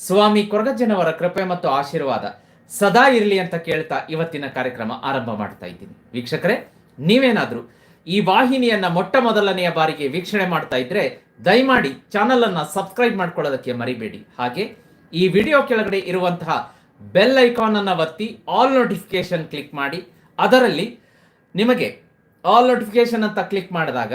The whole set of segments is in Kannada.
ಸ್ವಾಮಿ ಕೊರಗಜ್ಜನವರ ಕೃಪೆ ಮತ್ತು ಆಶೀರ್ವಾದ ಸದಾ ಇರಲಿ ಅಂತ ಕೇಳ್ತಾ ಇವತ್ತಿನ ಕಾರ್ಯಕ್ರಮ ಆರಂಭ ಮಾಡ್ತಾ ಇದ್ದೀನಿ. ವೀಕ್ಷಕರೇ, ನೀವೇನಾದರೂ ಈ ವಾಹಿನಿಯನ್ನ ಮೊಟ್ಟ ಮೊದಲನೆಯ ಬಾರಿಗೆ ವೀಕ್ಷಣೆ ಮಾಡ್ತಾ ಇದ್ರೆ ದಯಮಾಡಿ ಚಾನಲ್ ಅನ್ನ ಸಬ್ಸ್ಕ್ರೈಬ್ ಮಾಡ್ಕೊಳ್ಳೋದಕ್ಕೆ ಮರಿಬೇಡಿ. ಹಾಗೆ ಈ ವಿಡಿಯೋ ಕೆಳಗಡೆ ಇರುವಂತಹ ಬೆಲ್ ಐಕಾನ್ ಅನ್ನ ಒತ್ತಿ ಆಲ್ ನೋಟಿಫಿಕೇಶನ್ ಕ್ಲಿಕ್ ಮಾಡಿ. ಅದರಲ್ಲಿ ನಿಮಗೆ ಆಲ್ ನೋಟಿಫಿಕೇಶನ್ ಅಂತ ಕ್ಲಿಕ್ ಮಾಡಿದಾಗ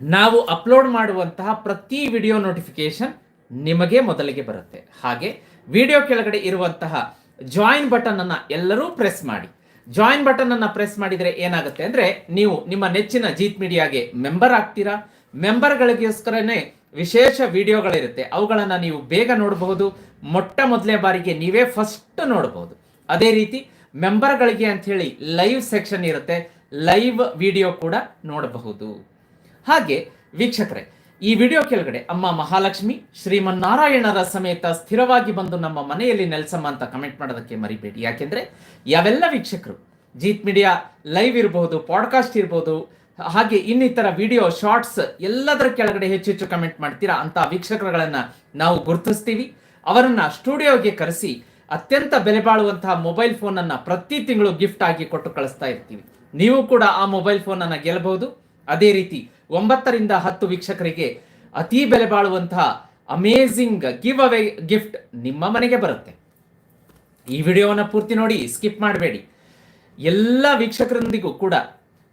ನಾವು ಅಪ್ಲೋಡ್ ಮಾಡುವಂತಹ ಪ್ರತಿ ವಿಡಿಯೋ ನೋಟಿಫಿಕೇಶನ್ ನಿಮಗೆ ಮೊದಲಿಗೆ ಬರುತ್ತೆ. ಹಾಗೆ ವಿಡಿಯೋ ಕೆಳಗಡೆ ಇರುವಂತಹ ಜಾಯಿನ್ ಬಟನ್ ಅನ್ನ ಎಲ್ಲರೂ ಪ್ರೆಸ್ ಮಾಡಿ. ಜಾಯಿನ್ ಬಟನ್ ಅನ್ನ ಪ್ರೆಸ್ ಮಾಡಿದ್ರೆ ಏನಾಗುತ್ತೆ ಅಂದ್ರೆ ನೀವು ನಿಮ್ಮ ನೆಚ್ಚಿನ ಜೀತ್ ಮೀಡಿಯಾಗೆ ಮೆಂಬರ್ ಆಗ್ತೀರಾ? ಮೆಂಬರ್ಗಳಿಗೋಸ್ಕರನೇ ವಿಶೇಷ ವಿಡಿಯೋಗಳಿರುತ್ತೆ ಅವುಗಳನ್ನು ನೀವು ಬೇಗ ನೋಡಬಹುದು. ಮೊಟ್ಟ ಮೊದಲನೇ ಬಾರಿಗೆ ನೀವೇ ಫಸ್ಟ್ ನೋಡಬಹುದು. ಅದೇ ರೀತಿ ಮೆಂಬರ್ಗಳಿಗೆ ಅಂತ ಹೇಳಿ ಲೈವ್ ಸೆಕ್ಷನ್ ಇರುತ್ತೆ. ಲೈವ್ ವಿಡಿಯೋ ಕೂಡ ನೋಡಬಹುದು. ಹಾಗೆ ವೀಕ್ಷಕರೇ ಈ ವಿಡಿಯೋ ಕೆಳಗಡೆ ಅಮ್ಮ ಮಹಾಲಕ್ಷ್ಮಿ, ಶ್ರೀಮನ್ನಾರಾಯಣರ ಸಮೇತ ಸ್ಥಿರವಾಗಿ ಬಂದು ನಮ್ಮ ಮನೆಯಲ್ಲಿ ನೆಲೆಸಮ್ಮ ಅಂತ ಕಮೆಂಟ್ ಮಾಡೋದಕ್ಕೆ ಮರಿಬೇಡಿ. ಯಾಕೆಂದರೆ ಯಾವೆಲ್ಲ ವೀಕ್ಷಕರು ಜೀತ್ ಮೀಡಿಯಾ ಲೈವ್ ಇರಬಹುದು ಪಾಡ್ಕಾಸ್ಟ್ ಇರ್ಬೋದು, ಹಾಗೆ ಇನ್ನಿತರ ವಿಡಿಯೋ ಶಾರ್ಟ್ಸ್ ಎಲ್ಲದರ ಕೆಳಗಡೆ ಹೆಚ್ಚು ಹೆಚ್ಚು ಕಮೆಂಟ್ ಮಾಡ್ತೀರಾ ಅಂತ ವೀಕ್ಷಕರುಗಳನ್ನು ನಾವು ಗುರುತಿಸ್ತೀವಿ. ಅವರನ್ನು ಸ್ಟುಡಿಯೋಗೆ ಕರೆಸಿ ಅತ್ಯಂತ ಬೆಲೆ ಬಾಳುವಂತಹ ಮೊಬೈಲ್ ಫೋನ್ ಅನ್ನ ಪ್ರತಿ ತಿಂಗಳು ಗಿಫ್ಟ್ ಆಗಿ ಕೊಟ್ಟು ಕಳಿಸ್ತಾ ಇರ್ತೀವಿ. ನೀವು ಕೂಡ ಆ ಮೊಬೈಲ್ ಫೋನ್ ಅನ್ನ ಗೆಲ್ಲಬಹುದು ಅದೇ ರೀತಿ ಒಂಬತ್ತರಿಂದ ಹತ್ತು ವೀಕ್ಷಕರಿಗೆ ಅತಿ ಬೆಲೆ ಬಾಳುವಂತಹ ಅಮೇಝಿಂಗ್ ಗಿವ್ ಅವೇ ಗಿಫ್ಟ್ ನಿಮ್ಮ ಮನೆಗೆ ಬರುತ್ತೆ. ಈ ವಿಡಿಯೋವನ್ನು ಪೂರ್ತಿ ನೋಡಿ, ಸ್ಕಿಪ್ ಮಾಡಬೇಡಿ. ಎಲ್ಲ ವೀಕ್ಷಕರೊಂದಿಗೂ ಕೂಡ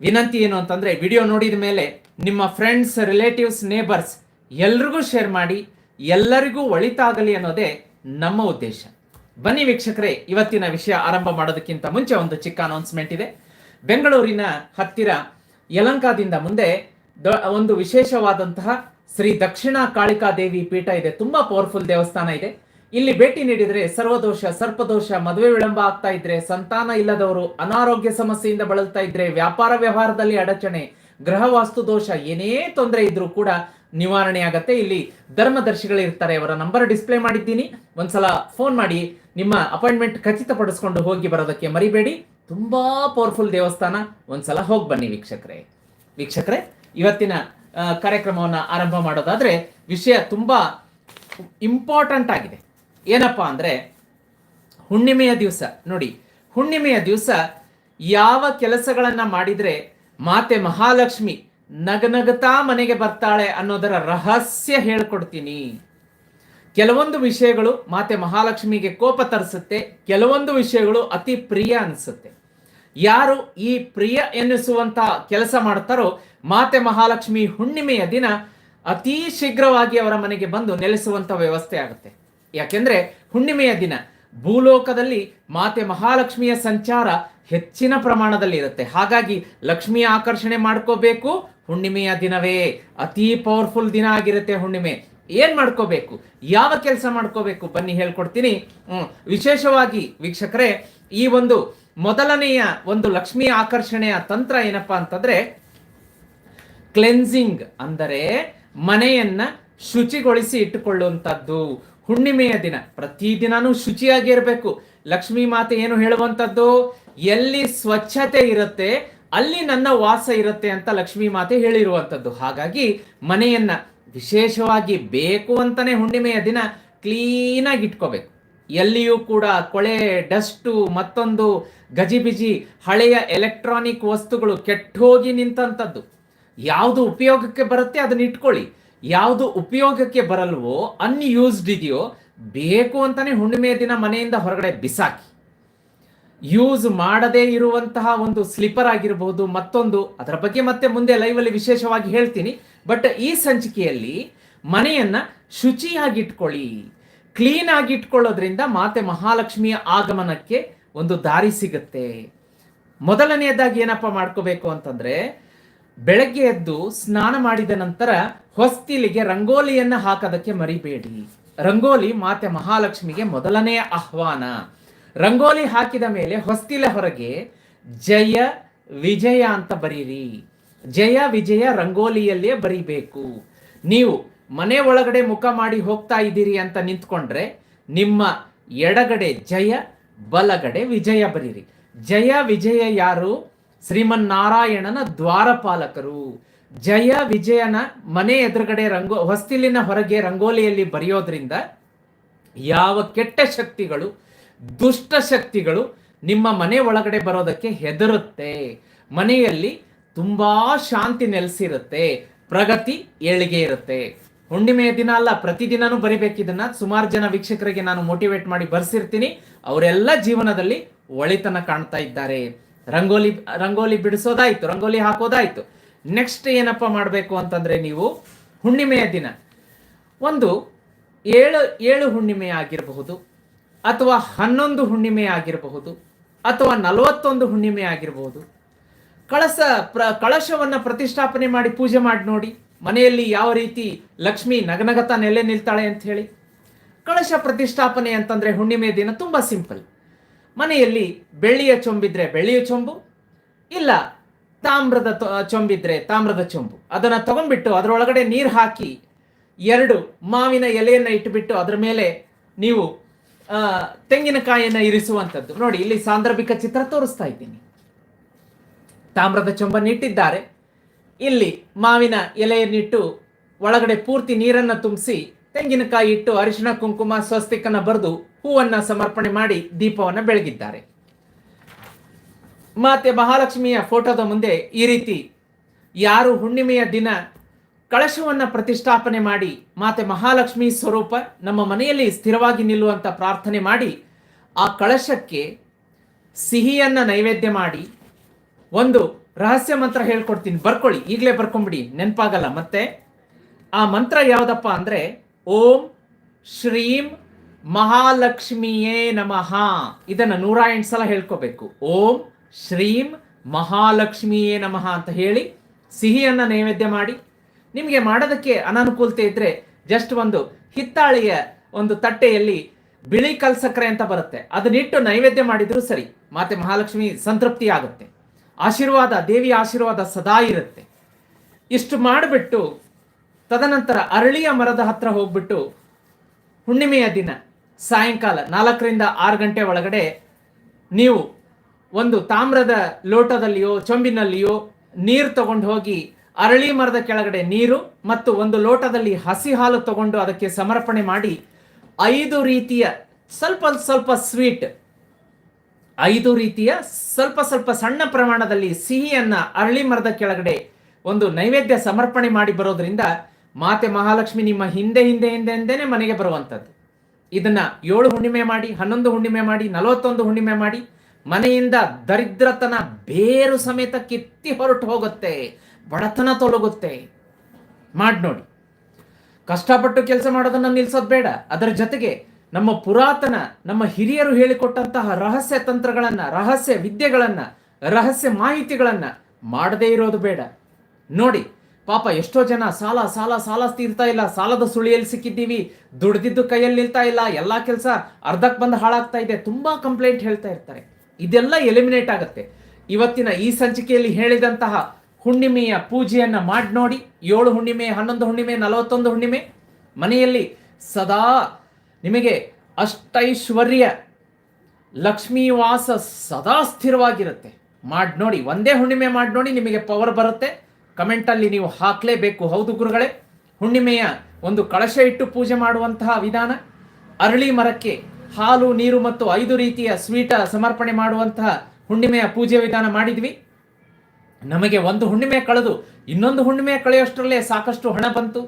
ವಿನಂತಿ ಏನು ಅಂತಂದರೆ, ವಿಡಿಯೋ ನೋಡಿದ ಮೇಲೆ ನಿಮ್ಮ ಫ್ರೆಂಡ್ಸ್ ರಿಲೇಟಿವ್ಸ್ ನೇಬರ್ಸ್ ಎಲ್ರಿಗೂ ಶೇರ್ ಮಾಡಿ, ಎಲ್ಲರಿಗೂ ಒಳಿತಾಗಲಿ ಅನ್ನೋದೇ ನಮ್ಮ ಉದ್ದೇಶ. ಬನ್ನಿ ವೀಕ್ಷಕರೇ, ಇವತ್ತಿನ ವಿಷಯ ಆರಂಭ ಮಾಡೋದಕ್ಕಿಂತ ಮುಂಚೆ ಒಂದು ಚಿಕ್ಕ ಅನೌನ್ಸ್ಮೆಂಟ್ ಇದೆ. ಬೆಂಗಳೂರಿನ ಹತ್ತಿರ ಯಲಂಕಾದಿಂದ ಮುಂದೆ ಒಂದು ವಿಶೇಷವಾದಂತಹ ಶ್ರೀ ದಕ್ಷಿಣ ಕಾಳಿಕಾ ದೇವಿ ಪೀಠ ಇದೆ. ತುಂಬಾ ಪವರ್ಫುಲ್ ದೇವಸ್ಥಾನ ಇದೆ. ಇಲ್ಲಿ ಭೇಟಿ ನೀಡಿದರೆ ಸರ್ವದೋಷ, ಸರ್ಪದೋಷ, ಮದುವೆ ವಿಳಂಬ ಆಗ್ತಾ ಇದ್ರೆ, ಸಂತಾನ ಇಲ್ಲದವರು, ಅನಾರೋಗ್ಯ ಸಮಸ್ಯೆಯಿಂದ ಬಳಲ್ತಾ ಇದ್ರೆ, ವ್ಯಾಪಾರ ವ್ಯವಹಾರದಲ್ಲಿ ಅಡಚಣೆ ಗ್ರಹ ವಾಸ್ತು ದೋಷ, ಏನೇ ತೊಂದರೆ ಇದ್ರೂ ಕೂಡ ನಿವಾರಣೆ ಆಗತ್ತೆ. ಇಲ್ಲಿ ಧರ್ಮದರ್ಶಿಗಳು ಇರ್ತಾರೆ, ಅವರ ನಂಬರ್ ಡಿಸ್ಪ್ಲೇ ಮಾಡಿದ್ದೀನಿ. ಒಂದ್ಸಲ ಫೋನ್ ಮಾಡಿ, ನಿಮ್ಮ ಅಪಾಯಿಂಟ್ಮೆಂಟ್ ಖಚಿತಪಡಿಸ್ಕೊಂಡು ಹೋಗಿ ಬರೋದಕ್ಕೆ ಮರಿಬೇಡಿ. ತುಂಬಾ ಪವರ್ಫುಲ್ ದೇವಸ್ಥಾನ. ಒಂದ್ಸಲ ಹೋಗಿ ಬನ್ನಿ ವೀಕ್ಷಕರೇ. ವೀಕ್ಷಕರೇ ಇವತ್ತಿನ ಕಾರ್ಯಕ್ರಮವನ್ನು ಆರಂಭ ಮಾಡೋದಾದರೆ ವಿಷಯ ತುಂಬ ಇಂಪಾರ್ಟೆಂಟ್ ಆಗಿದೆ. ಏನಪ್ಪಾ ಅಂದರೆ, ಹುಣ್ಣಿಮೆಯ ದಿವಸ, ನೋಡಿ, ಹುಣ್ಣಿಮೆಯ ದಿವಸ ಯಾವ ಕೆಲಸಗಳನ್ನು ಮಾಡಿದರೆ ಮಾತೆ ಮಹಾಲಕ್ಷ್ಮಿ ನಗನಗತಾ ಮನೆಗೆ ಬರ್ತಾಳೆ ಅನ್ನೋದರ ರಹಸ್ಯ ಹೇಳ್ಕೊಡ್ತೀನಿ. ಕೆಲವೊಂದು ವಿಷಯಗಳು ಮಾತೆ ಮಹಾಲಕ್ಷ್ಮಿಗೆ ಕೋಪ ತರಿಸುತ್ತೆ, ಕೆಲವೊಂದು ವಿಷಯಗಳು ಅತಿ ಪ್ರಿಯ ಅನಿಸುತ್ತೆ. ಯಾರು ಈ ಪ್ರಿಯ ಎನ್ನಿಸುವಂತಹ ಕೆಲಸ ಮಾಡ್ತಾರೋ ಮಾತೆ ಮಹಾಲಕ್ಷ್ಮಿ ಹುಣ್ಣಿಮೆಯ ದಿನ ಅತಿ ಶೀಘ್ರವಾಗಿ ಅವರ ಮನೆಗೆ ಬಂದು ನೆಲೆಸುವಂತ ವ್ಯವಸ್ಥೆ ಆಗುತ್ತೆ. ಯಾಕೆಂದ್ರೆ ಹುಣ್ಣಿಮೆಯ ದಿನ ಭೂಲೋಕದಲ್ಲಿ ಮಾತೆ ಮಹಾಲಕ್ಷ್ಮಿಯ ಸಂಚಾರ ಹೆಚ್ಚಿನ ಪ್ರಮಾಣದಲ್ಲಿ ಇರುತ್ತೆ. ಹಾಗಾಗಿ ಲಕ್ಷ್ಮಿಯ ಆಕರ್ಷಣೆ ಮಾಡ್ಕೋಬೇಕು, ಹುಣ್ಣಿಮೆಯ ದಿನವೇ ಅತಿ ಪವರ್ಫುಲ್ ದಿನ ಆಗಿರುತ್ತೆ ಹುಣ್ಣಿಮೆ. ಏನ್ ಮಾಡ್ಕೋಬೇಕು? ಯಾವ ಕೆಲಸ ಮಾಡ್ಕೋಬೇಕು? ಬನ್ನಿ ಹೇಳ್ಕೊಡ್ತೀನಿ. ವಿಶೇಷವಾಗಿ ವೀಕ್ಷಕರೇ, ಈ ಒಂದು ಮೊದಲನೆಯ ಒಂದು ಲಕ್ಷ್ಮಿ ಆಕರ್ಷಣೆಯ ತಂತ್ರ ಏನಪ್ಪಾ ಅಂತಂದ್ರೆ ಕ್ಲೆನ್ಸಿಂಗ್ ಅಂದರೆ ಮನೆಯನ್ನ ಶುಚಿಗೊಳಿಸಿ ಇಟ್ಟುಕೊಳ್ಳುವಂಥದ್ದು. ಹುಣ್ಣಿಮೆಯ ದಿನ ಪ್ರತಿದಿನನೂ ಶುಚಿಯಾಗಿ ಇರಬೇಕು. ಲಕ್ಷ್ಮೀ ಮಾತೆ ಏನು ಹೇಳುವಂಥದ್ದು? ಎಲ್ಲಿ ಸ್ವಚ್ಛತೆ ಇರುತ್ತೆ, ಅಲ್ಲಿ ನನ್ನ ವಾಸ ಇರುತ್ತೆ ಅಂತ ಲಕ್ಷ್ಮೀ ಮಾತೆ ಹೇಳಿರುವಂಥದ್ದು. ಹಾಗಾಗಿ ಮನೆಯನ್ನ ವಿಶೇಷವಾಗಿ ಬೇಕು ಅಂತಾನೆ ಹುಣ್ಣಿಮೆಯ ದಿನ ಕ್ಲೀನಾಗಿ ಇಟ್ಕೋಬೇಕು. ಎಲ್ಲಿಯೂ ಕೂಡ ಕೊಳೆ, ಡಸ್ಟು, ಮತ್ತೊಂದು ಗಜಿಬಿಜಿ ಹಳೆಯ ಎಲೆಕ್ಟ್ರಾನಿಕ್ ವಸ್ತುಗಳು ಕೆಟ್ಟೋಗಿ ನಿಂತಂಥದ್ದು. ಯಾವುದು ಉಪಯೋಗಕ್ಕೆ ಬರುತ್ತೆ ಅದನ್ನ ಇಟ್ಕೊಳ್ಳಿ. ಯಾವುದು ಉಪಯೋಗಕ್ಕೆ ಬರಲ್ವೋ ಅನ್ಯೂಸ್ಡ್ ಇದೆಯೋ, ಬೇಕು ಅಂತಾನೆ ಹುಣ್ಣಿಮೆ ದಿನ ಮನೆಯಿಂದ ಹೊರಗಡೆ ಬಿಸಾಕಿ. ಯೂಸ್ ಮಾಡದೇ ಇರುವಂತಹ ಒಂದು ಸ್ಲಿಪ್ಪರ್ ಆಗಿರಬಹುದು ಮತ್ತೊಂದು, ಅದರ ಬಗ್ಗೆ ಮತ್ತೆ ಮುಂದೆ ಲೈವ್ ಅಲ್ಲಿ ವಿಶೇಷವಾಗಿ ಹೇಳ್ತೀನಿ. ಬಟ್ ಈ ಸಂಚಿಕೆಯಲ್ಲಿ ಮನೆಯನ್ನ ಶುಚಿಯಾಗಿಟ್ಕೊಳ್ಳಿ ಕ್ಲೀನ್ ಆಗಿ ಇಟ್ಕೊಳ್ಳೋದ್ರಿಂದ ಮಾತೆ ಮಹಾಲಕ್ಷ್ಮಿಯ ಆಗಮನಕ್ಕೆ ಒಂದು ದಾರಿ ಸಿಗುತ್ತೆ. ಮೊದಲನೆಯದಾಗಿ ಏನಪ್ಪ ಮಾಡ್ಕೋಬೇಕು ಅಂತಂದ್ರೆ, ಬೆಳಗ್ಗೆ ಎದ್ದು ಸ್ನಾನ ಮಾಡಿದ ನಂತರ ಹೊಸ್ತಿಲಿಗೆ ರಂಗೋಲಿಯನ್ನ ಹಾಕೋದಕ್ಕೆ ಮರಿಬೇಡಿ. ರಂಗೋಲಿ ಮಾತೆ ಮಹಾಲಕ್ಷ್ಮಿಗೆ ಮೊದಲನೆಯ ಆಹ್ವಾನ. ರಂಗೋಲಿ ಹಾಕಿದ ಮೇಲೆ ಹೊಸ್ತಿಲ ಹೊರಗೆ ಜಯ, ವಿಜಯ ಅಂತ ಬರೀರಿ. ಜಯ, ವಿಜಯ ರಂಗೋಲಿಯಲ್ಲೇ ಬರಿಬೇಕು. ನೀವು ಮನೆ ಒಳಗಡೆ ಮುಖ ಮಾಡಿ ಹೋಗ್ತಾ ಇದ್ದೀರಿ ಅಂತ ನಿಂತ್ಕೊಂಡ್ರೆ ನಿಮ್ಮ ಎಡಗಡೆ ಜಯ, ಬಲಗಡೆ ವಿಜಯ ಬರೀರಿ. ಜಯ, ವಿಜಯ ಯಾರು? ಶ್ರೀಮನ್ನಾರಾಯಣನ ದ್ವಾರಪಾಲಕರು. ಜಯ, ವಿಜಯನ ಮನೆ ಎದುರುಗಡೆ ರಂಗೋ, ಹೊಸ್ತಿಲಿನ ಹೊರಗೆ ರಂಗೋಲಿಯಲ್ಲಿ ಬರೆಯೋದ್ರಿಂದ ಯಾವ ಕೆಟ್ಟ ಶಕ್ತಿಗಳು, ದುಷ್ಟ ಶಕ್ತಿಗಳು ನಿಮ್ಮ ಮನೆ ಒಳಗಡೆ ಬರೋದಕ್ಕೆ ಹೆದರುತ್ತೆ. ಮನೆಯಲ್ಲಿ ತುಂಬಾ ಶಾಂತಿ ನೆಲೆಸಿರುತ್ತೆ. ಪ್ರಗತಿ ಏಳಿಗೆ ಇರುತ್ತೆ. ಹುಣ್ಣಿಮೆಯ ದಿನ ಅಲ್ಲ, ಪ್ರತಿದಿನನೂ ಬರಿಬೇಕಿದನ್ನ ಸುಮಾರು ಜನ ವೀಕ್ಷಕರಿಗೆ ನಾನು ಮೋಟಿವೇಟ್ ಮಾಡಿ ಬರ್ಸಿರ್ತೀನಿ. ಅವರೆಲ್ಲ ಜೀವನದಲ್ಲಿ ಒಳಿತನ ಕಾಣ್ತಾ ಇದ್ದಾರೆ. ರಂಗೋಲಿ ರಂಗೋಲಿ ಬಿಡಿಸೋದಾಯ್ತು, ರಂಗೋಲಿ ಹಾಕೋದಾಯ್ತು. ನೆಕ್ಸ್ಟ್ ಏನಪ್ಪ ಮಾಡಬೇಕು ಅಂತಂದ್ರೆ ನೀವು ಹುಣ್ಣಿಮೆಯ ದಿನ. ಒಂದು ಏಳು ಏಳು ಹುಣ್ಣಿಮೆ ಆಗಿರಬಹುದು, ಅಥವಾ ಹನ್ನೊಂದು ಹುಣ್ಣಿಮೆ ಆಗಿರಬಹುದು, ಅಥವಾ ನಲವತ್ತೊಂದು ಹುಣ್ಣಿಮೆ ಆಗಿರಬಹುದು. ಕಳಸ, ಪ್ರ, ಕಳಶವನ್ನು ಪ್ರತಿಷ್ಠಾಪನೆ ಮಾಡಿ ಪೂಜೆ ಮಾಡಿ ನೋಡಿ. ಮನೆಯಲ್ಲಿ ಯಾವ ರೀತಿ ಲಕ್ಷ್ಮಿ ನಗನಗತ ನೆಲೆ ನಿಲ್ತಾಳೆ ಅಂತ ಹೇಳಿ. ಕಳಶ ಪ್ರತಿಷ್ಠಾಪನೆ ಅಂತಂದ್ರೆ ಹುಣ್ಣಿಮೆ ದಿನ ತುಂಬ ಸಿಂಪಲ್. ಮನೆಯಲ್ಲಿ ಬೆಳ್ಳಿಯ ಚೊಂಬಿದ್ರೆ ಬೆಳ್ಳಿಯ ಚೊಂಬು, ಇಲ್ಲ ತಾಮ್ರದ ಚೊಂಬಿದ್ರೆ ತಾಮ್ರದ ಚೊಂಬು. ಅದನ್ನ ತಗೊಂಡ್ಬಿಟ್ಟು ಅದರೊಳಗಡೆ ನೀರು ಹಾಕಿ ಎರಡು ಮಾವಿನ ಎಲೆಯನ್ನ ಇಟ್ಟುಬಿಟ್ಟು ಅದರ ಮೇಲೆ ನೀವು ತೆಂಗಿನಕಾಯಿಯನ್ನ ಇರಿಸುವಂಥದ್ದು. ನೋಡಿ, ಇಲ್ಲಿ ಸಾಂದರ್ಭಿಕ ಚಿತ್ರ ತೋರಿಸ್ತಾ ಇದ್ದೀನಿ. ತಾಮ್ರದ ಚೊಂಬನ್ನು ಇಟ್ಟಿದ್ದಾರೆ ಇಲ್ಲಿ ಮಾವಿನ ಎಲೆಯನ್ನಿಟ್ಟು ಒಳಗಡೆ ಪೂರ್ತಿ ನೀರನ್ನು ತುಂಬಿಸಿ ತೆಂಗಿನಕಾಯಿ ಇಟ್ಟು ಅರಿಶಿನ ಕುಂಕುಮ ಸ್ವಸ್ತಿಕನ್ನು ಬರೆದು ಹೂವನ್ನ ಸಮರ್ಪಣೆ ಮಾಡಿ ದೀಪವನ್ನು ಬೆಳಗಿದ್ದಾರೆ. ಮಾತೆ ಮಹಾಲಕ್ಷ್ಮಿಯ ಫೋಟೋದ ಮುಂದೆ ಈ ರೀತಿ ಯಾರು ಹುಣ್ಣಿಮೆಯ ದಿನ ಕಳಶವನ್ನ ಪ್ರತಿಷ್ಠಾಪನೆ ಮಾಡಿ ಮಾತೆ ಮಹಾಲಕ್ಷ್ಮಿ ಸ್ವರೂಪ ನಮ್ಮ ಮನೆಯಲ್ಲಿ ಸ್ಥಿರವಾಗಿ ನಿಲ್ಲುವಂತ ಪ್ರಾರ್ಥನೆ ಮಾಡಿ ಆ ಕಳಶಕ್ಕೆ ಸಿಹಿಯನ್ನ ನೈವೇದ್ಯ ಮಾಡಿ ಒಂದು ರಹಸ್ಯ ಮಂತ್ರ ಹೇಳ್ಕೊಡ್ತೀನಿ. ಬರ್ಕೊಳ್ಳಿ. ಈಗಲೇ ಬರ್ಕೊಂಬಿಡಿ. ನೆನಪಾಗಲ್ಲ. ಮತ್ತೆ ಆ ಮಂತ್ರ ಯಾವುದಪ್ಪ ಅಂದ್ರೆ, ಓಂ ಶ್ರೀಂ ಮಹಾಲಕ್ಷ್ಮಿಯೇ ನಮಃ. ಇದನ್ನ ನೂರ ಎಂಟು ಸಲ ಹೇಳ್ಕೋಬೇಕು. ಓಂ ಶ್ರೀಂ ಮಹಾಲಕ್ಷ್ಮಿಯೇ ನಮಃ ಅಂತ ಹೇಳಿ ಸಿಹಿಯನ್ನು ನೈವೇದ್ಯ ಮಾಡಿ. ನಿಮಗೆ ಮಾಡೋದಕ್ಕೆ ಅನಾನುಕೂಲತೆ ಇದ್ದರೆ ಜಸ್ಟ್ ಒಂದು ಹಿತ್ತಾಳೆಯ ಒಂದು ತಟ್ಟೆಯಲ್ಲಿ ಬಿಳಿ ಕಲ್ಸಕ್ರೆ ಅಂತ ಬರುತ್ತೆ. ಅದನ್ನಿಟ್ಟು ನೈವೇದ್ಯ ಮಾಡಿದ್ರು ಸರಿ. ಮಾತೆ ಮಹಾಲಕ್ಷ್ಮಿ ಸಂತೃಪ್ತಿ ಆಗುತ್ತೆ. ಆಶೀರ್ವಾದ, ದೇವಿಯ ಆಶೀರ್ವಾದ ಸದಾ ಇರುತ್ತೆ. ಇಷ್ಟು ಮಾಡಿಬಿಟ್ಟು ತದನಂತರ ಅರಳಿಯ ಮರದ ಹತ್ರ ಹೋಗ್ಬಿಟ್ಟು ಹುಣ್ಣಿಮೆಯ ದಿನ, ಸಾಯಂಕಾಲ ನಾಲ್ಕರಿಂದ ಆರು ಗಂಟೆ ಒಳಗಡೆ ನೀವು ಒಂದು ತಾಮ್ರದ ಲೋಟದಲ್ಲಿಯೋ, ಚೊಂಬಿನಲ್ಲಿಯೋ ನೀರು ತಗೊಂಡು ಹೋಗಿ ಅರಳಿ ಮರದ ಕೆಳಗಡೆ ನೀರು ಮತ್ತು ಒಂದು ಲೋಟದಲ್ಲಿ ಹಸಿ ಹಾಲು ತಗೊಂಡು ಅದಕ್ಕೆ ಸಮರ್ಪಣೆ ಮಾಡಿ ಐದು ರೀತಿಯ ಸ್ವಲ್ಪ ಸ್ವಲ್ಪ ಸ್ವೀಟ್ ಐದು ರೀತಿಯ ಸ್ವಲ್ಪ ಸ್ವಲ್ಪ ಸಣ್ಣ ಪ್ರಮಾಣದಲ್ಲಿ ಸಿಹಿಯನ್ನ ಅರಳಿ ಮರದ ಕೆಳಗಡೆ ಒಂದು ನೈವೇದ್ಯ ಸಮರ್ಪಣೆ ಮಾಡಿ ಬರೋದ್ರಿಂದ ಮಾತೆ ಮಹಾಲಕ್ಷ್ಮಿ ನಿಮ್ಮ ಹಿಂದೆ ಹಿಂದೆ ಹಿಂದೆ ಹಿಂದೆನೆ ಮನೆಗೆ ಬರುವಂಥದ್ದು. ಇದನ್ನ ಏಳು ಹುಣ್ಣಿಮೆ ಮಾಡಿ, ಹನ್ನೊಂದು ಹುಣ್ಣಿಮೆ ಮಾಡಿ, ನಲವತ್ತೊಂದು ಹುಣ್ಣಿಮೆ ಮಾಡಿ, ಮನೆಯಿಂದ ದರಿದ್ರತನ ಬೇರು ಸಮೇತ ಕಿತ್ತಿ ಹೊರಟು ಹೋಗುತ್ತೆ, ಬಡತನ ತೊಲಗುತ್ತೆ. ಮಾಡಿ ನೋಡಿ ಕಷ್ಟಪಟ್ಟು ಕೆಲಸ ಮಾಡೋದನ್ನ ನಿಲ್ಸೋದು ಬೇಡ. ಅದರ ಜೊತೆಗೆ ನಮ್ಮ ಪುರಾತನ, ನಮ್ಮ ಹಿರಿಯರು ಹೇಳಿಕೊಟ್ಟಂತಹ ರಹಸ್ಯ ತಂತ್ರಗಳನ್ನು, ರಹಸ್ಯ ವಿದ್ಯೆಗಳನ್ನು, ರಹಸ್ಯ ಮಾಹಿತಿಗಳನ್ನು ಮಾಡದೇ ಇರೋದು ಬೇಡ. ನೋಡಿ, ಪಾಪ ಎಷ್ಟೋ ಜನ ಸಾಲ ಸಾಲ ಸಾಲ ತೀರ್ತಾ ಇಲ್ಲ, ಸಾಲದ ಸುಳಿಯಲ್ಲಿ ಸಿಕ್ಕಿದ್ದೀವಿ, ದುಡ್ದಿದ್ದು ಕೈಯಲ್ಲಿ ನಿಲ್ತಾ ಇಲ್ಲ, ಎಲ್ಲಾ ಕೆಲಸ ಅರ್ಧಕ್ಕೆ ಬಂದು ಹಾಳಾಗ್ತಾ ಇದೆ, ತುಂಬಾ ಕಂಪ್ಲೇಂಟ್ ಹೇಳ್ತಾ ಇರ್ತಾರೆ. ಇದೆಲ್ಲ ಎಲಿಮಿನೇಟ್ ಆಗುತ್ತೆ. ಇವತ್ತಿನ ಈ ಸಂಚಿಕೆಯಲ್ಲಿ ಹೇಳಿದಂತಹ ಹುಣ್ಣಿಮೆಯ ಪೂಜೆಯನ್ನು ಮಾಡಿ ನೋಡಿ ಏಳು ಹುಣ್ಣಿಮೆ, ಹನ್ನೊಂದು ಹುಣ್ಣಿಮೆ, ನಲವತ್ತೊಂದು ಹುಣ್ಣಿಮೆ, ಮನೆಯಲ್ಲಿ ಸದಾ ನಿಮಗೆ ಅಷ್ಟೈಶ್ವರ್ಯ ಲಕ್ಷ್ಮೀವಾಸ ಸದಾ ಸ್ಥಿರವಾಗಿರುತ್ತೆ. ಮಾಡಿ ನೋಡಿ, ಒಂದೇ ಹುಣ್ಣಿಮೆ ಮಾಡಿ ನೋಡಿ ನಿಮಗೆ ಪವರ್ ಬರುತ್ತೆ. ಕಮೆಂಟಲ್ಲಿ ನೀವು ಹಾಕಲೇಬೇಕು. ಹೌದು ಗುರುಗಳೇ, ಹುಣ್ಣಿಮೆಯ ಒಂದು ಕಳಶ ಇಟ್ಟು ಪೂಜೆ ಮಾಡುವಂತಹ ವಿಧಾನ, ಅರಳಿ ಮರಕ್ಕೆ ಹಾಲು, ನೀರು ಮತ್ತು ಐದು ರೀತಿಯ ಸ್ವೀಟ ಸಮರ್ಪಣೆ ಮಾಡುವಂತಹ ಹುಣ್ಣಿಮೆಯ ಪೂಜೆ ವಿಧಾನ ಮಾಡಿದ್ವಿ. ನಮಗೆ ಒಂದು ಹುಣ್ಣಿಮೆ ಕಳೆದು ಇನ್ನೊಂದು ಹುಣ್ಣಿಮೆ ಕಳೆಯೋಷ್ಟರಲ್ಲೇ ಸಾಕಷ್ಟು ಹಣ ಬಂತು.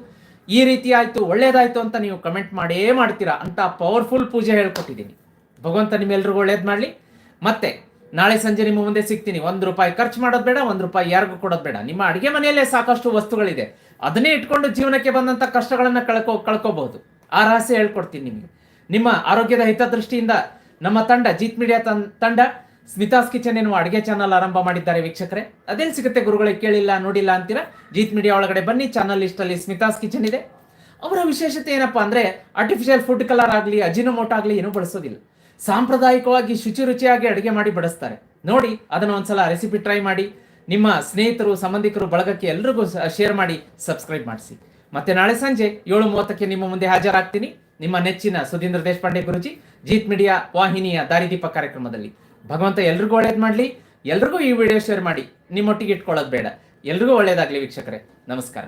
ಈ ರೀತಿ ಆಯಿತು, ಒಳ್ಳೇದಾಯ್ತು ಅಂತ ನೀವು ಕಮೆಂಟ್ ಮಾಡೇ ಮಾಡ್ತೀರಾ ಅಂತ ಪವರ್ಫುಲ್ ಪೂಜೆ ಹೇಳ್ಕೊಟ್ಟಿದ್ದೀನಿ. ಭಗವಂತ ನಿಮ್ಮೆಲ್ರಿಗೂ ಒಳ್ಳೇದು ಮಾಡಲಿ. ಮತ್ತೆ, ನಾಳೆ ಸಂಜೆ ನಿಮ್ಮ ಮುಂದೆ ಸಿಗ್ತೀನಿ. ಒಂದು ರೂಪಾಯಿ ಖರ್ಚು ಮಾಡೋದು ಬೇಡ, ಒಂದು ರೂಪಾಯಿ ಯಾರಿಗೂ ಕೊಡೋದು ಬೇಡ. ನಿಮ್ಮ ಅಡುಗೆ ಮನೆಯಲ್ಲೇ ಸಾಕಷ್ಟು ವಸ್ತುಗಳಿದೆ. ಅದನ್ನೇ ಇಟ್ಕೊಂಡು ಜೀವನಕ್ಕೆ ಬಂದಂಥ ಕಷ್ಟಗಳನ್ನು ಕಳ್ಕೊ ಕಳ್ಕೋಬಹುದು ಆ ರಹಸ್ಯ ಹೇಳ್ಕೊಡ್ತೀನಿ ನಿಮಗೆ. ನಿಮ್ಮ ಆರೋಗ್ಯದ ಹಿತದೃಷ್ಟಿಯಿಂದ ನಮ್ಮ ತಂಡ ಜೀತ್ ಮೀಡಿಯಾ ತಂಡ ಸ್ಮಿತಾಸ್ ಕಿಚನ್ ಎನ್ನುವ ಅಡುಗೆ ಚಾನಲ್ ಆರಂಭ ಮಾಡಿದ್ದಾರೆ ವೀಕ್ಷಕರೇ. ಅದೇನು ಸಿಗುತ್ತೆ ಗುರುಗಳಿಗೆ ಕೇಳಿಲ್ಲ, ನೋಡಿಲ್ಲ ಅಂತೀರಾ? ಜೀತ್ ಮೀಡಿಯಾ ಒಳಗಡೆ ಬನ್ನಿ ಚಾನಲ್ ಲಿಸ್ಟಲ್ಲಿ ಸ್ಮಿತಾಸ್ ಕಿಚನ್ ಇದೆ. ಅವರ ವಿಶೇಷತೆ ಏನಪ್ಪಾ ಅಂದ್ರೆ ಆರ್ಟಿಫಿಷಿಯಲ್ ಫುಡ್ ಕಲರ್ ಆಗಲಿ, ಅಜಿನೋಮೋಟ ಆಗಲಿ ಏನೂ ಬಳಸೋದಿಲ್ಲ. ಸಾಂಪ್ರದಾಯಿಕವಾಗಿ ಶುಚಿ ರುಚಿಯಾಗಿ ಅಡುಗೆ ಮಾಡಿ ಬಡಿಸ್ತಾರೆ. ನೋಡಿ, ಅದನ್ನು ಒಂದ್ಸಲ ರೆಸಿಪಿ ಟ್ರೈ ಮಾಡಿ, ನಿಮ್ಮ ಸ್ನೇಹಿತರು, ಸಂಬಂಧಿಕರು, ಬಳಗಕ್ಕೆ ಎಲ್ರಿಗೂ ಶೇರ್ ಮಾಡಿ ಸಬ್ಸ್ಕ್ರೈಬ್ ಮಾಡಿಸಿ. ಮತ್ತೆ ನಾಳೆ ಸಂಜೆ ಏಳು ಮೂವತ್ತಕ್ಕೆ ನಿಮ್ಮ ಮುಂದೆ ಹಾಜರಾಗ್ತೀನಿ. ನಿಮ್ಮ ನೆಚ್ಚಿನ ಸುಧೀಂದ್ರ ದೇಶಪಾಂಡೆ ಗುರುಜಿ, ಜೀತ್ ಮೀಡಿಯಾ ವಾಹಿನಿಯ ದಾರಿದೀಪ ಕಾರ್ಯಕ್ರಮದಲ್ಲಿ. ಭಗವಂತ ಎಲ್ರಿಗೂ ಒಳ್ಳೇದು ಮಾಡಲಿ. ಎಲ್ರಿಗೂ ಈ ವಿಡಿಯೋ ಶೇರ್ ಮಾಡಿ. ನಿಮ್ಮೊಟ್ಟಿಗೆ ಇಟ್ಕೊಳ್ಳೋದು ಬೇಡ. ಎಲ್ರಿಗೂ ಒಳ್ಳೇದಾಗಲಿ ವೀಕ್ಷಕರೇ. ನಮಸ್ಕಾರ.